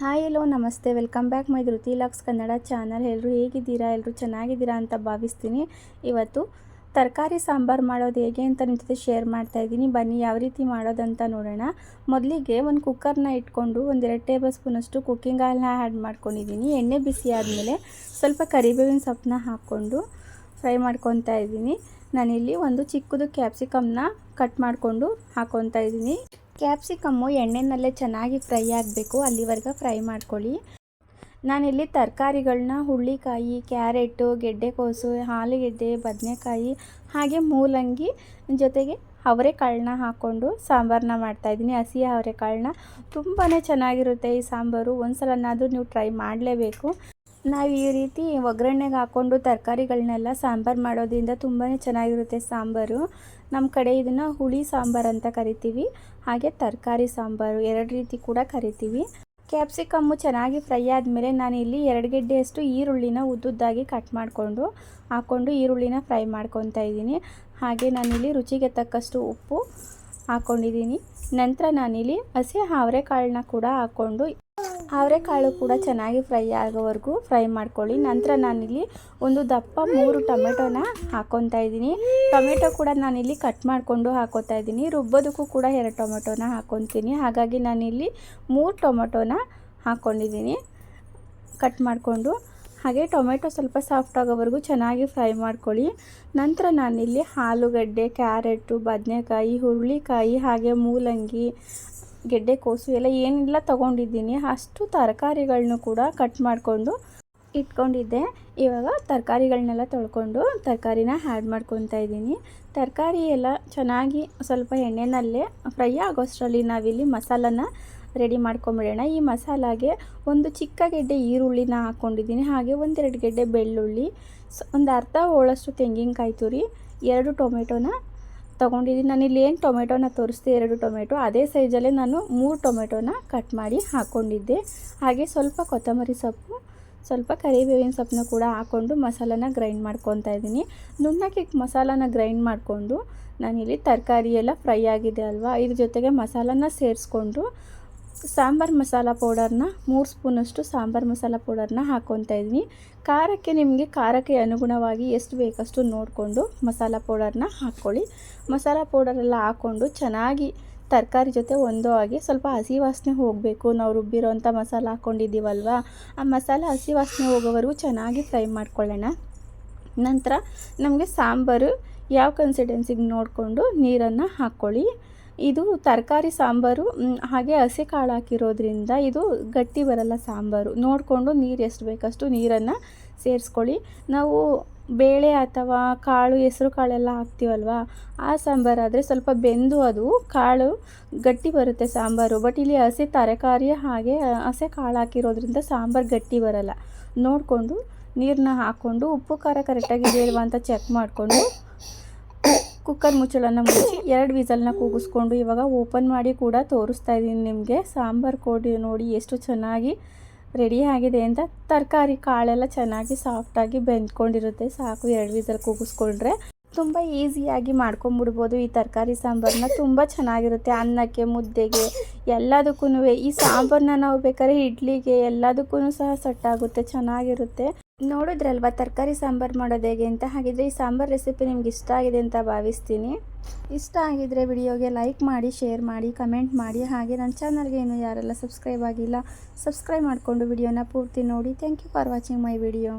Hi ಎಲ್ಲೋ, ನಮಸ್ತೆ. Welcome back my Dhriti LOX Kannada channel. ಎಲ್ಲರೂ ಹೇಗಿದ್ದೀರಾ? ಎಲ್ಲರೂ ಚೆನ್ನಾಗಿದ್ದೀರಾ ಅಂತ ಭಾವಿಸ್ತೀನಿ. ಇವತ್ತು ತರಕಾರಿ ಸಾಂಬಾರು ಮಾಡೋದು ಹೇಗೆ ಅಂತ ನಿಮ್ಮ ಜೊತೆ ಶೇರ್ ಮಾಡ್ತಾ ಇದ್ದೀನಿ. ಬನ್ನಿ, ಯಾವ ರೀತಿ ಮಾಡೋದಂತ ನೋಡೋಣ. ಮೊದಲಿಗೆ ಒಂದು ಕುಕ್ಕರ್ನ ಇಟ್ಕೊಂಡು ಒಂದೆರಡು ಟೇಬಲ್ ಸ್ಪೂನಷ್ಟು ಕುಕ್ಕಿಂಗ್ ಆಯಿಲ್ನ ಆ್ಯಡ್ ಮಾಡ್ಕೊಂಡಿದ್ದೀನಿ. ಎಣ್ಣೆ ಬಿಸಿ ಆದಮೇಲೆ ಸ್ವಲ್ಪ ಕರಿಬೇವಿನ ಸೊಪ್ಪನ್ನ ಹಾಕ್ಕೊಂಡು ಫ್ರೈ ಮಾಡ್ಕೊತಾ ಇದ್ದೀನಿ. ನಾನಿಲ್ಲಿ ಒಂದು ಚಿಕ್ಕದು ಕ್ಯಾಪ್ಸಿಕಮ್ನ ಕಟ್ ಮಾಡಿಕೊಂಡು ಹಾಕ್ಕೊತಾ ಇದ್ದೀನಿ. ಕ್ಯಾಪ್ಸಿಕಮ್ಮು ಎಣ್ಣೆನಲ್ಲೇ ಚೆನ್ನಾಗಿ ಫ್ರೈ ಆಗಬೇಕು. ಅಲ್ಲಿವರೆಗೆ ಫ್ರೈ ಮಾಡ್ಕೊಳ್ಳಿ. ನಾನಿಲ್ಲಿ ತರಕಾರಿಗಳನ್ನ ಹುಳ್ಳಿಕಾಯಿ, ಕ್ಯಾರೆಟು, ಗೆಡ್ಡೆಕೋಸು ಆಲೂಗೆಡ್ಡೆ ಬದನೆಕಾಯಿ ಹಾಗೆ ಮೂಲಂಗಿ ಜೊತೆಗೆ ಅವರೆಕಾಳನ್ನ ಹಾಕ್ಕೊಂಡು ಸಾಂಬಾರನ್ನ ಮಾಡ್ತಾಯಿದ್ದೀನಿ. ಹಸಿ ಅವರೆಕಾಳನ್ನ ತುಂಬಾ ಚೆನ್ನಾಗಿರುತ್ತೆ ಈ ಸಾಂಬಾರು. ಒಂದು ಸಲನಾದರೂ ನೀವು ಟ್ರೈ ಮಾಡಲೇಬೇಕು. ನಾವು ಈ ರೀತಿ ಒಗ್ಗರಣೆಗೆ ಹಾಕ್ಕೊಂಡು ತರಕಾರಿಗಳನ್ನೆಲ್ಲ ಸಾಂಬಾರು ಮಾಡೋದ್ರಿಂದ ತುಂಬಾ ಚೆನ್ನಾಗಿರುತ್ತೆ ಸಾಂಬಾರು. ನಮ್ಮ ಕಡೆ ಇದನ್ನು ಹುಳಿ ಸಾಂಬಾರು ಅಂತ ಕರಿತೀವಿ. ಹಾಗೆ ತರಕಾರಿ ಸಾಂಬಾರು ಎರಡು ರೀತಿ ಕೂಡ ಕರಿತೀವಿ. ಕ್ಯಾಪ್ಸಿಕಮ್ಮು ಚೆನ್ನಾಗಿ ಫ್ರೈ ಆದಮೇಲೆ ಇಲ್ಲಿ ಎರಡು ಗೆಡ್ಡೆಯಷ್ಟು ಈರುಳ್ಳಿನ ಉದ್ದುದ್ದಾಗಿ ಕಟ್ ಮಾಡಿಕೊಂಡು ಹಾಕ್ಕೊಂಡು ಈರುಳ್ಳಿನ ಫ್ರೈ ಮಾಡ್ಕೊತಾ ಇದ್ದೀನಿ. ಹಾಗೆ ನಾನಿಲ್ಲಿ ರುಚಿಗೆ ತಕ್ಕಷ್ಟು ಉಪ್ಪು ಹಾಕ್ಕೊಂಡಿದ್ದೀನಿ ನಂತರ ನಾನಿಲ್ಲಿ ಹಸಿ ಅವರೆಕಾಳನ್ನ ಕೂಡ ಹಾಕ್ಕೊಂಡು ಅವರೆಕಾಳು ಕೂಡ ಚೆನ್ನಾಗಿ ಫ್ರೈ ಆಗೋವರೆಗೂ ಫ್ರೈ ಮಾಡ್ಕೊಳ್ಳಿ. ನಂತರ ನಾನಿಲ್ಲಿ ಒಂದು ದಪ್ಪ ಮೂರು ಟೊಮೆಟೊನ ಹಾಕ್ಕೊತಾ ಇದ್ದೀನಿ. ಟೊಮೆಟೊ ಕೂಡ ನಾನಿಲ್ಲಿ ಕಟ್ ಮಾಡಿಕೊಂಡು ಹಾಕೋತಾ ಇದ್ದೀನಿ. ರುಬ್ಬೋದಕ್ಕೂ ಕೂಡ ಎರಡು ಟೊಮೆಟೊನ ಹಾಕೊತೀನಿ. ಹಾಗಾಗಿ ನಾನಿಲ್ಲಿ ಮೂರು ಟೊಮೆಟೊನ ಹಾಕ್ಕೊಂಡಿದ್ದೀನಿ ಕಟ್ ಮಾಡಿಕೊಂಡು. ಹಾಗೆ ಟೊಮೆಟೊ ಸ್ವಲ್ಪ ಸಾಫ್ಟ್ ಆಗೋವರೆಗೂ ಚೆನ್ನಾಗಿ ಫ್ರೈ ಮಾಡ್ಕೊಳ್ಳಿ. ನಂತರ ನಾನಿಲ್ಲಿ ಆಲೂಗಡ್ಡೆ, ಕ್ಯಾರೆಟು, ಬದನೆಕಾಯಿ, ಹುರುಳಿಕಾಯಿ ಹಾಗೆ ಮೂಲಂಗಿ ಗೆಡ್ಡೆಕೋಸು ಎಲ್ಲ ಏನೆಲ್ಲ ತೊಗೊಂಡಿದ್ದೀನಿ ಅಷ್ಟು ತರಕಾರಿಗಳನ್ನೂ ಕೂಡ ಕಟ್ ಮಾಡಿಕೊಂಡು ಇಟ್ಕೊಂಡಿದ್ದೆ. ಇವಾಗ ತರಕಾರಿಗಳನ್ನೆಲ್ಲ ತೊಳ್ಕೊಂಡು ತರಕಾರಿನ ಆ್ಯಡ್ ಮಾಡ್ಕೊತಾ ಇದ್ದೀನಿ. ತರಕಾರಿ ಎಲ್ಲ ಚೆನ್ನಾಗಿ ಸ್ವಲ್ಪ ಎಣ್ಣೆನಲ್ಲೇ ಫ್ರೈ ಆಗೋಷ್ಟರಲ್ಲಿ ನಾವಿಲ್ಲಿ ಮಸಾಲನ ರೆಡಿ ಮಾಡ್ಕೊಂಬಿಡೋಣ. ಈ ಮಸಾಲಾಗೆ ಒಂದು ಚಿಕ್ಕ ಗೆಡ್ಡೆ ಈರುಳ್ಳಿನ ಹಾಕ್ಕೊಂಡಿದ್ದೀನಿ. ಹಾಗೆ ಒಂದೆರಡು ಗೆಡ್ಡೆ ಬೆಳ್ಳುಳ್ಳಿ ಒಂದು ಅರ್ಧ ಹೋಳಷ್ಟು ತೆಂಗಿನಕಾಯಿ ತುರಿ, ಎರಡು ಟೊಮೆಟೊನ ತೊಗೊಂಡಿದ್ದೀನಿ. ಇಲ್ಲಿ ಏನು ಟೊಮೆಟೊನ ತೋರಿಸ್ತೀನಿ ಎರಡು ಟೊಮೆಟೊ. ಅದೇ ಸೈಜಲ್ಲೇ ನಾನು ಮೂರು ಟೊಮೆಟೊನ ಕಟ್ ಮಾಡಿ ಹಾಕ್ಕೊಂಡಿದ್ದೆ ಹಾಗೆ ಸ್ವಲ್ಪ ಕೊತ್ತಂಬರಿ ಸೊಪ್ಪು, ಸ್ವಲ್ಪ ಕರಿಬೇವಿನ ಸೊಪ್ಪನ್ನ ಕೂಡ ಹಾಕ್ಕೊಂಡು ಮಸಾಲಾನ ಗ್ರೈಂಡ್ ಮಾಡ್ಕೊತಾ ಇದ್ದೀನಿ. ನುಣ್ಣಕ್ಕೆ ಮಸಾಲಾನ ಗ್ರೈಂಡ್ ಮಾಡಿಕೊಂಡು ನಾನಿಲ್ಲಿ ತರಕಾರಿ ಎಲ್ಲ ಫ್ರೈ ಆಗಿದೆ ಅಲ್ವಾ? ಇದ್ರ ಜೊತೆಗೆ ಮಸಾಲಾನ ಸೇರಿಸ್ಕೊಂಡು ಸಾಂಬಾರು ಮಸಾಲ ಪೌಡರ್ನ ಮೂರು ಸ್ಪೂನಷ್ಟು ಸಾಂಬಾರು ಮಸಾಲ ಪೌಡರ್ನ ಹಾಕ್ಕೊತಾ ಇದ್ದೀನಿ. ಖಾರಕ್ಕೆ ನಿಮಗೆ ಖಾರಕ್ಕೆ ಅನುಗುಣವಾಗಿ ಎಷ್ಟು ಬೇಕಷ್ಟು ನೋಡಿಕೊಂಡು ಮಸಾಲ ಪೌಡರ್ನ ಹಾಕ್ಕೊಳ್ಳಿ. ಮಸಾಲ ಪೌಡರೆಲ್ಲ ಹಾಕ್ಕೊಂಡು ಚೆನ್ನಾಗಿ ತರಕಾರಿ ಜೊತೆ ಒಂದೋ ಆಗಿ ಸ್ವಲ್ಪ ಹಸಿ ವಾಸನೆ ಹೋಗಬೇಕು. ನಾವು ರುಬ್ಬಿರೋಂಥ ಮಸಾಲ ಹಾಕ್ಕೊಂಡಿದ್ದೀವಲ್ವ? ಆ ಮಸಾಲ ಹಸಿ ವಾಸನೆ ಹೋಗೋವರೆಗೂ ಚೆನ್ನಾಗಿ ಫ್ರೈ ಮಾಡ್ಕೊಳ್ಳೋಣ. ನಂತರ ನಮಗೆ ಸಾಂಬಾರು ಯಾವ ಕನ್ಸಿಡೆನ್ಸಿಗೆ ನೋಡಿಕೊಂಡು ನೀರನ್ನು ಹಾಕ್ಕೊಳ್ಳಿ. ಇದು ತರಕಾರಿ ಸಾಂಬಾರು ಹಾಗೆ ಹಸಿ ಕಾಳು ಹಾಕಿರೋದ್ರಿಂದ ಇದು ಗಟ್ಟಿ ಬರಲ್ಲ ಸಾಂಬಾರು. ನೋಡಿಕೊಂಡು ನೀರು ಎಷ್ಟು ಬೇಕಷ್ಟು ನೀರನ್ನು ಸೇರಿಸ್ಕೊಳ್ಳಿ. ನಾವು ಬೇಳೆ ಅಥವಾ ಕಾಳು, ಹೆಸರು ಕಾಳೆಲ್ಲ ಹಾಕ್ತೀವಲ್ವ, ಆ ಸಾಂಬಾರಾದರೆ ಸ್ವಲ್ಪ ಬೆಂದು ಅದು ಕಾಳು ಗಟ್ಟಿ ಬರುತ್ತೆ ಸಾಂಬಾರು. ಬಟ್ ಇಲ್ಲಿ ಹಸಿ ತರಕಾರಿ ಹಾಗೆ ಹಸಿ ಕಾಳು ಹಾಕಿರೋದ್ರಿಂದ ಸಾಂಬಾರು ಗಟ್ಟಿ ಬರಲ್ಲ. ನೋಡಿಕೊಂಡು ನೀರನ್ನ ಹಾಕ್ಕೊಂಡು, ಉಪ್ಪು ಖಾರ ಕರೆಕ್ಟಾಗಿ ಇದೆಯಲ್ವಾ ಅಂತ ಚೆಕ್ ಮಾಡಿಕೊಂಡು ಕುಕ್ಕರ್ ಮುಚ್ಚಳನ್ನು ಮುಚ್ಚಿ ಎರಡು ವಿಸಲ್ನ ಕೂಗಿಸ್ಕೊಂಡು ಇವಾಗ ಓಪನ್ ಮಾಡಿ ಕೂಡ ತೋರಿಸ್ತಾ ಇದ್ದೀನಿ ನಿಮಗೆ. ಸಾಂಬಾರು ಕೊಡಿ ನೋಡಿ ಎಷ್ಟು ಚೆನ್ನಾಗಿ ರೆಡಿ ಆಗಿದೆ ಅಂತ. ತರಕಾರಿ ಕಾಳೆಲ್ಲ ಚೆನ್ನಾಗಿ ಸಾಫ್ಟಾಗಿ ಬೆಂದ್ಕೊಂಡಿರುತ್ತೆ. ಸಾಕು, ಎರಡು ವಿಸಲ್ ಕೂಗಿಸ್ಕೊಂಡ್ರೆ. ತುಂಬ ಈಸಿಯಾಗಿ ಮಾಡ್ಕೊಂಬಿಡ್ಬೋದು ಈ ತರಕಾರಿ ಸಾಂಬಾರನ್ನ ತುಂಬ ಚೆನ್ನಾಗಿರುತ್ತೆ ಅನ್ನಕ್ಕೆ, ಮುದ್ದೆಗೆ ಎಲ್ಲದಕ್ಕೂ ಈ ಸಾಂಬಾರನ್ನ ನಾವು ಬೇಕಾದ್ರೆ ಇಡ್ಲಿಗೆ ಎಲ್ಲದಕ್ಕೂ ಸಹ ಸೆಟ್ಟಾಗುತ್ತೆ, ಚೆನ್ನಾಗಿರುತ್ತೆ. ನೋಡಿದ್ರಲ್ವಾ, ತರಕಾರಿ ಸಾಂಬಾರು ಮಾಡೋದು ಹೇಗೆ ಅಂತ? ಹಾಗಿದ್ರೆ ಈ ಸಾಂಬಾರು ರೆಸಿಪಿ ನಿಮ್ಗೆ ಇಷ್ಟ ಆಗಿದೆ ಅಂತ ಭಾವಿಸ್ತೀನಿ. ಇಷ್ಟ ಆಗಿದ್ರೆ ವಿಡಿಯೋಗೆ ಲೈಕ್ ಮಾಡಿ ಶೇರ್ ಮಾಡಿ ಕಮೆಂಟ್ ಮಾಡಿ. ಹಾಗೆ ನನ್ನ ಚಾನಲ್ಗೆ ಇನ್ನೂ ಯಾರೆಲ್ಲ ಸಬ್ಸ್ಕ್ರೈಬ್ ಆಗಿಲ್ಲ ಸಬ್ಸ್ಕ್ರೈಬ್ ಮಾಡಿಕೊಂಡು ವಿಡಿಯೋನ ಪೂರ್ತಿ ನೋಡಿ. Thank you for watching my video